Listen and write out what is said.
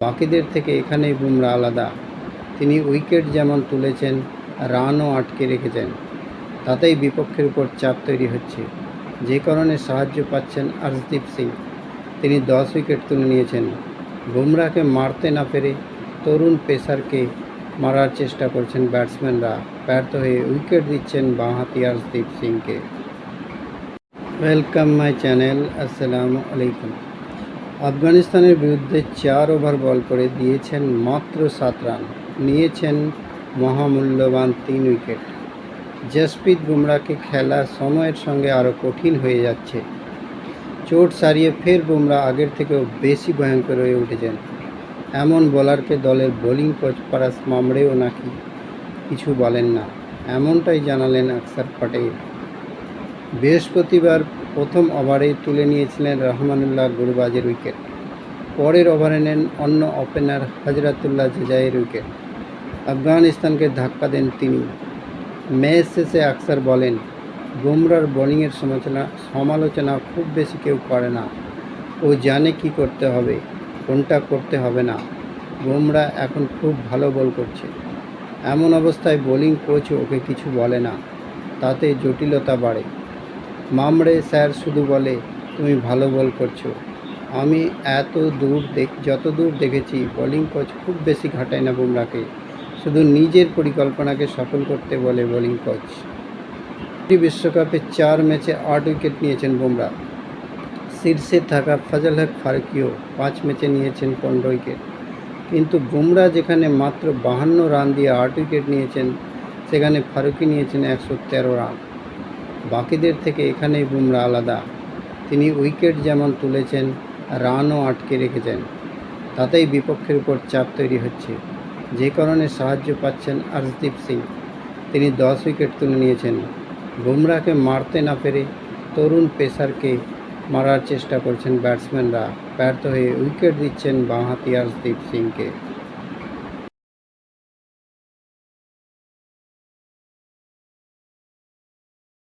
বাকিদের থেকে এখানেই বুমরা আলাদা। তিনি উইকেট যেমন তুলেছেন, রানও আটকে রেখেছেন। তাতেই বিপক্ষের উপর চাপ তৈরি হচ্ছে। যে কারণে সাহায্য পাচ্ছেন আর্শদীপ সিং। তিনি দশ উইকেট তুলে নিয়েছেন। বুমরাকে মারতে না পেরে তরুণ পেসারকে মারার চেষ্টা করছেন ব্যাটসম্যানরা। ব্যর্থ হয়ে উইকেট দিচ্ছেন বাঁহাতি আর্শদীপ সিংকে। ওয়েলকাম মাই চ্যানেল, আসসালামু আলাইকুম। আফগানিস্তানের বিরুদ্ধে চার ওভার বল করে দিয়েছেন মাত্র সাত রান। নিয়েছেন মহামূল্যবান তিন উইকেট। জসপ্রীত বুমরাকে খেলা সময়ের সঙ্গে আরও কঠিন হয়ে যাচ্ছে। চোট সারিয়ে ফের বুমরা আগের থেকেও বেশি ভয়ঙ্কর হয়ে উঠেছেন। এমন বোলারকে দলের বোলিং কোচ পারাস মামড়েও নাকি কিছু বলেন না, এমনটাই জানালেন আকসার পাটেল। বৃহস্পতিবার প্রথম ওভারেই তুলে নিয়েছিলেন রহমানুল্লাহ গুরবাজের উইকেট। পরের ওভারে নেন অন্য ওপেনার হজরতুল্লাহ জেজাইয়ের উইকেট। আফগানিস্তানকে ধাক্কা দেন তিনি। ম্যাচ শেষে আকসার বলেন বুমরার বোলিংয়ের সমালোচনা সমালোচনা খুব বেশি কেউ করে না। ও জানে কি করতে হবে, কোনটা করতে হবে না। বুমরা এখন খুব ভালো বল করছে। এমন অবস্থায় বোলিং কোচ ওকে কিছু বলে না। তাতে জটিলতা বাড়ে। মামড়ে স্যার শুধু বলে, তুমি ভালো বল করছ। আমি এত দূর দেখ, যত দূর দেখেছি, বোলিং কোচ খুব বেশি ঘাটায় না বুমরাকে শুধু নিজের পরিকল্পনাকে সফল করতে বলে বোলিং কোচ। বিশ্বকাপে চার ম্যাচে আট উইকেট নিয়েছেন বুমরা শীর্ষে থাকা ফজল হক ফারুকিও পাঁচ ম্যাচে নিয়েছেন পনেরো উইকেট। কিন্তু বুমরা যেখানে মাত্র বাহান্ন রান দিয়ে আট উইকেট নিয়েছেন, সেখানে ফারুকি নিয়েছেন একশো তেরো রান। বাকিদের থেকে এখানেই বুমরা আলাদা। তিনি উইকেট যেমন তুলেছেন, রানও আটকে রেখেছেন। তাতেই বিপক্ষের উপর চাপ তৈরি হচ্ছে। যে কারণে সাহায্য পাচ্ছেন আর্শদীপ সিং। তিনি দশ উইকেট তুলে নিয়েছেন। বুমরাকে মারতে না পেরে তরুণ পেসারকে মারার চেষ্টা করছেন ব্যাটসম্যানরা। ব্যর্থ হয়ে উইকেট দিচ্ছেন বাঁহাতি আর্শদীপ সিংকে।